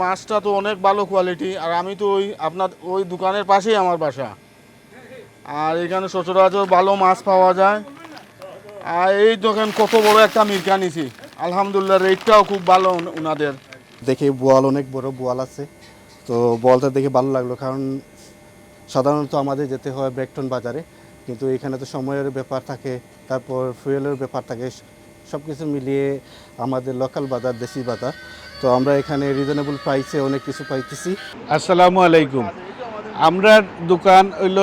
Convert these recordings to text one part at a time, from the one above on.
মাছটা তো অনেক ভালো কোয়ালিটি আর আমি তো ওই আপনার ওই দোকানের পাশেই আমার বাসা। আর এখানে সচরাচর ভালো মাছ পাওয়া যায়। আর এই দোকান কত বড় একটা মির্কা নিছি। আলহামদুলিল্লাহ রেটটাও খুব ভালো ওনাদের দেখে বোয়াল অনেক বড় বোয়াল আছে। তো বোয়ালটা দেখে ভালো লাগল, কারণ সাধারণত আমাদের যেতে হয় ব্রেকটন বাজারে। কিন্তু এখানে তো সময়ের ব্যাপার থাকে, তারপর ফুয়েলের ব্যাপার থাকে। সব কিছু মিলিয়ে আমাদের লোকাল বাজার, দেশি বাজার। তো আমরা এখানে রিজনেবল প্রাইসে অনেক কিছু পাইতেছি। আসসালামু আলাইকুম। আমরা দোকান হইল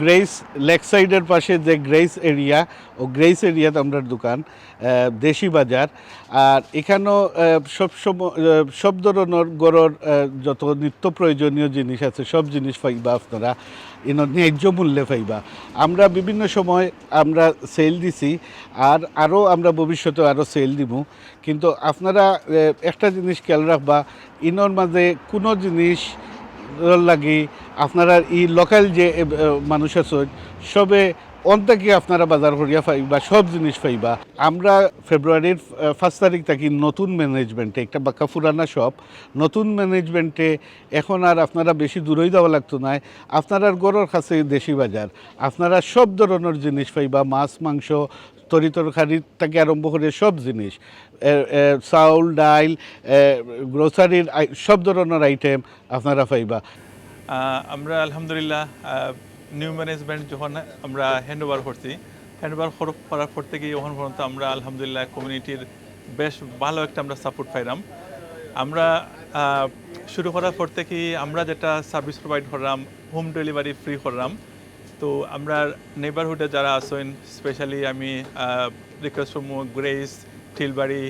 গ্রেস লেক সাইডের পাশে যে গ্রেস এরিয়া ও গ্রেস এরিয়াতে আমরা দোকান দেশি বাজার। আর এখানেও সব সব ধরনের গড়ের যত নিত্য প্রয়োজনীয় জিনিস আছে, সব জিনিস পাইবা আপনারা। ইন ন্যায্য মূল্যে পাইবা। আমরা বিভিন্ন সময় আমরা সেল দিছি, আর আরও আমরা ভবিষ্যতে আরও সেল দিব। কিন্তু আপনারা একটা জিনিস খেয়াল রাখবা ইনর মাঝে কোনো জিনিস লাগি, আপনারা ই লোকাল যে মানুষ আছে, সবে অন্তাকি আপনারা বাজার করিয়া পাইবা সব জিনিস পাইবা আমরা ফেব্রুয়ারির ফার্স্ট তারিখ থাকি নতুন ম্যানেজমেন্টে একটা বাক্কা ফুরানা সব নতুন ম্যানেজমেন্টে এখন আর আপনারা বেশি দূরই যাওয়া লাগতো না। আপনার গড়ের কাছে দেশি বাজার। আপনারা সব ধরনের জিনিস পাইবা মাছ, মাংস তরি তরকারি থেকে আরম্ভ করে সব জিনিস চাউল, ডাইল গ্রোসারির সব ধরনের আইটেম আপনারা পাইবা। আমরা আলহামদুলিল্লাহ নিউ ম্যানেজমেন্ট যখন আমরা হ্যান্ড ওভার করছি হ্যান্ড ওভার করার পর থেকে এখন পর্যন্ত আমরা আলহামদুলিল্লাহ কমিউনিটির বেশ ভালো একটা আমরা সাপোর্ট পাইলাম। আমরা শুরু করার পর থেকে আমরা যেটা সার্ভিস প্রোভাইড করলাম হোম ডেলিভারি ফ্রি করলাম। তো আমরা নেবারহুডে যারা আছেন স্পেশালি আমি রিকোয়েস্ট করব Grays Tilbury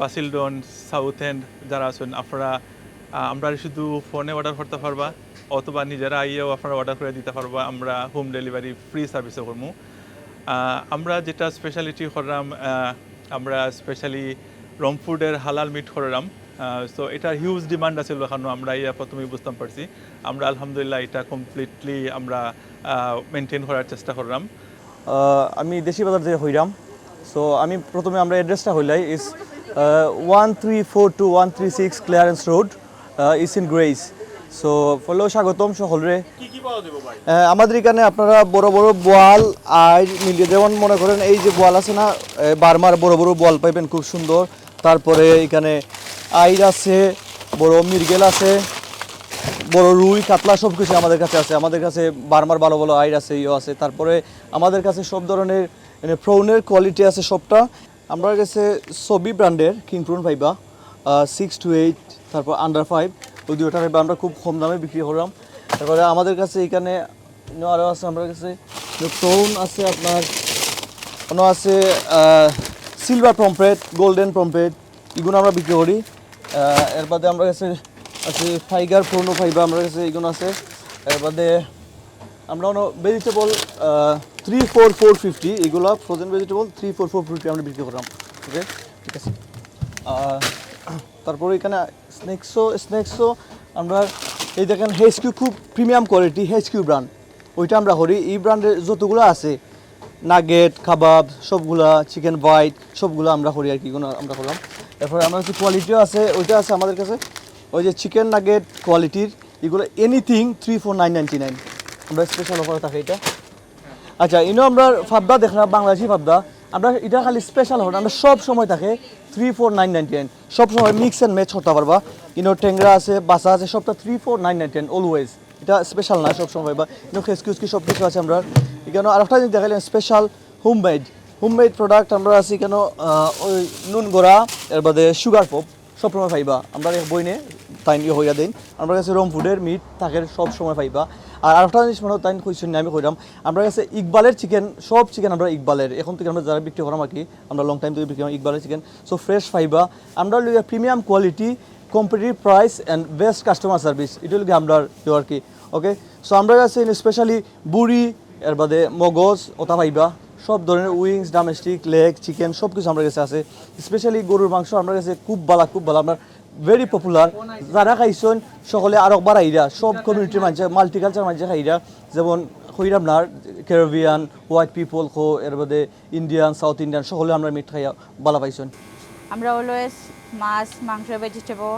Basildon Southend যারা আছেন, আপনারা আমরা শুধু ফোনে অর্ডার করতে পারবা, অথবা নিজেরা আইয়েও আপনারা অর্ডার করে দিতে পারবা, আমরা হোম ডেলিভারি ফ্রি সার্ভিসও করব আমরা যেটা স্পেশালিটি করলাম আমরা স্পেশালি রংফুডের হালাল মিট করলাম। সো এটার হিউজ ডিমান্ড আছে ওখানে আমরা ইয়া প্রথমেই বুঝতাম পারছি। আমরা আলহামদুলিল্লাহ এটা কমপ্লিটলি আমরা মেনটেন করার চেষ্টা করলাম। আমি দেশি বাজার থেকে হইরাম। সো আমি প্রথমে আমরা অ্যাড্রেসটা হইলাই। Is one three four two one three six clearance road is in Grays so ফলেও স্বাগতম সকলরে। আমাদের এখানে আপনারা বড় বড় বোয়াল আর মিলিয়ে যেমন মনে করেন এই যে বোয়াল আছে না বার্মার বড় বড় বোয়াল পাইবেন খুব সুন্দর। তারপরে এখানে আইর আছে, বড় মির্গেল আছে, বড় রুই, কাতলা সব কিছু আমাদের কাছে আছে। আমাদের কাছে বার্মার ভালো ভালো আইর আছে ইয়ে আছে। তারপরে আমাদের কাছে সব ধরনের মানে প্রৌনের কোয়ালিটি আছে সবটা। আমরা কাছে সবি ব্র্যান্ডের কিং প্রুন পাইবা সিক্স টু এইট তারপর আন্ডার ফাইভ ওই দুটা পাইবা আমরা খুব কম দামে বিক্রি করলাম। তারপরে আমাদের কাছে এখানে আরও আছে, আমার কাছে প্রৌন আছে আপনার কোনো আছে সিলভার পম্পেট গোল্ডেন পম্পেট এগুলো আমরা বিক্রি করি। এর বাদে আমরা কাছে আছে ফাইগার পুরনো ফাইবা আমরা কাছে এগুলো আছে। এর বাদে আমরা অন্য vegetable three four four fifty এগুলো frozen vegetable three four four fifty আমরা বিক্রি করলাম। ওকে ঠিক আছে? তারপরে এখানে স্ন্যাক্সও স্ন্যাক্সও আমরা এই দেখেন হেচ কিউ খুব premium quality H Q brand ওইটা আমরা করি। এই ব্র্যান্ডের যতগুলো আছে নাগেট কাবাব সবগুলা চিকেন বাইট সবগুলো আমরা করি আর কি আমরা করলাম। এরপরে আমার কাছে কোয়ালিটিও আছে, ওইটা আছে আমাদের কাছে। ওই যে চিকেন নাগেট কোয়ালিটির এগুলো anything three four nine ninety nine আমরা স্পেশাল অফার থাকে এটা। আচ্ছা ইনো আমরা ফাবদা দেখলাম বাংলাদেশি ফাবদা। আমরা এটা খালি স্পেশাল হবে আমরা সব সময় থাকে three four nine ninety nine সব সময় মিক্স অ্যান্ড ম্যাচ করতে পারবা। ইনো ট্যাংরা আছে বাসা আছে, সবটা three four nine ninety nine always এটা স্পেশাল না সব সময়, বা ইনো খেসকিউসকি সব কিছু আছে আমরা। এখানে আরেকটা জিনিস দেখাইলাম special home homemade homemade product আমরা আছি কেন ওই নুন গোড়া, এর বাদে সুগার পপ সব সময় পাইবা। আমরা এক বইনে তাই নিয়ে হইয়া দিন আমরা কাছে রম ফুডের, মিট থাকে সব সময় পাইবা। আর আরেকটা জিনিস মনে হয় তাই কইছেন না আমি কইলাম আমরা কাছে ইকবালের চিকেন সব চিকেন আমরা ইকবালের। এখন থেকে আমরা যারা বিক্রি করাম আর কি, আমরা লং টাইম থেকে বিক্রি করাম ইকবালের চিকেন সো ফ্রেশ পাইবা। আমরা লইয়া premium quality competitive price and best customer service এটা লগে আমরা আর কি। ওকে সো আমরা কাছে স্পেশালি বুড়ি, এর বাদে মগজ, ওটা পাইবা। সব ধরনের উইংস ডোমেস্টিক লেগ চিকেন সব কিছু আমার কাছে আছে। স্পেশালি গরুর মাংস আমার কাছে খুব ভালো খুব ভালো। আপনার ভেরি পপুলার যারা খাইছেন, সকলে আরও বাড়াইরা। সব কমিউনিটির মানুষ মাল্টিকালচার মানুষ খাইরা। যেমন হইরা আপনার ক্যারিবিয়ান হোয়াইট পিপল খো, এর বাদে ইন্ডিয়ান সাউথ ইন্ডিয়ান সকলে আমরা মিট খাইয়া ভালো পাইছেন। আমরা অলওয়েজ মাছ, মাংস ভেজিটেবল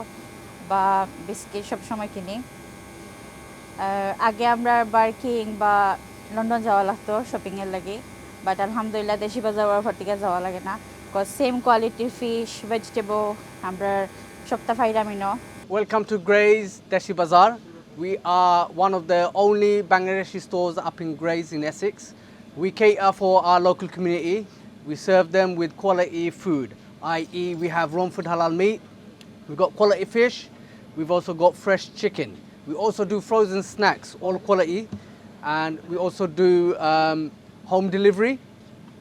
বা বিস্কিট সব সময় কিনি। আগে আমরা বার্কিং বা লন্ডন যাওয়া লাগতো শপিংয়ের লাগে। বাট আলহামদুলিল্লাহ দেশি বাজার ওর থেকে যাওয়া লাগে না বিকজ সেম কোয়ালিটির ফিশ ভেজিটেবল আমরা সপ্তাহ ফাইরামিনো Welcome to Gray's Deshi Bazaar. We are one of the only Bangladeshi stores up in Gray's in Essex. We cater for our local community. We serve them with quality food, i.e., we have raw food halal meat, we've got quality fish, we've also got fresh chicken. We also do frozen snacks, all quality, and we also do um, home delivery.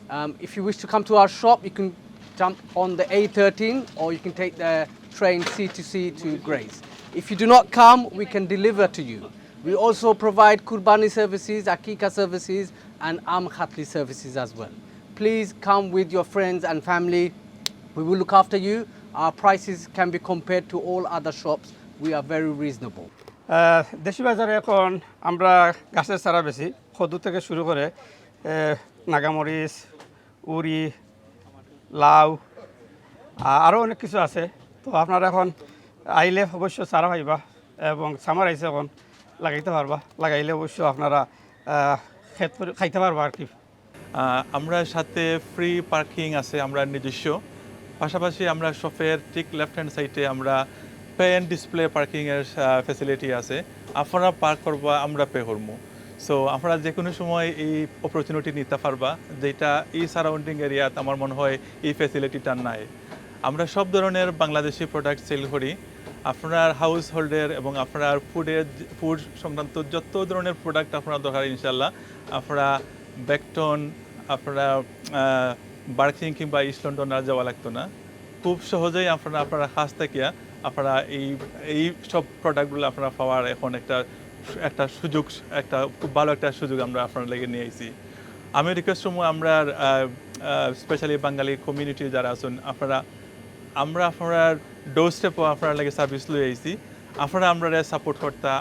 Um, if you wish to come to our shop, you can jump on the A13 or you can take the train C2C to Grace. If you do not come, we can deliver to you. We also provide Kurbani services, Akika services, and Am Khatli services as well. Please come with your friends and family. We will look after you. Our prices can be compared to all other shops. We are very reasonable. দেশি বাজারে এখন আমরা গাছের চারা বেশি কদু থেকে শুরু করে নাগামরিচ উড়ি লাউ আরও অনেক কিছু আছে। তো আপনারা এখন আইলে অবশ্য চারা পাইবা এবং সামার আইসে এখন, লাগাইতে পারবা। লাগাইলে অবশ্য আপনারা খেত খাইতে পারবা আর কি। আমরা সাথে ফ্রি পার্কিং আছে আমরা নিজস্ব। পাশাপাশি আমরা শপের ঠিক লেফট হ্যান্ড সাইডে আমরা পে অ্যান্ড ডিসপ্লে পার্কিংয়ের ফেসিলিটি আছে। আপনারা পার্ক করবা, আমরা পে করব সো আমরা যে কোনো সময় এই অপরচুনিটি নিতে পারবা, যেটা এই সারাউন্ডিং এরিয়াত আমার মনে হয় এই ফেসিলিটিটা নাই। আমরা সব ধরনের বাংলাদেশি প্রোডাক্ট সেল করি। আপনার হাউস হোল্ডের এবং আপনার ফুডের ফুড সংক্রান্ত যত ধরনের প্রোডাক্ট আপনার দরকার ইনশাল্লাহ আপনারা ব্যাকটন আপনারা বার্কিং কিংবা ইস্ট লন্ডন আর যাওয়া লাগতো না। খুব সহজেই আপনারা আপনারা কাছ থেকে আপনারা এই এই সব প্রোডাক্টগুলো আপনারা পাওয়ার এখন একটা একটা সুযোগ, একটা খুব ভালো একটা সুযোগ আমরা আপনার লেগে নিয়ে আইছি। আমি রিকোয়েস্ট সময় আমরা স্পেশালি বাঙালি কমিউনিটি যারা আছেন, আপনারা, আমরা আপনার ডোর স্টেপও আপনার লাগে সার্ভিস লই আইছি। আপনারা আমরা সাপোর্ট করতা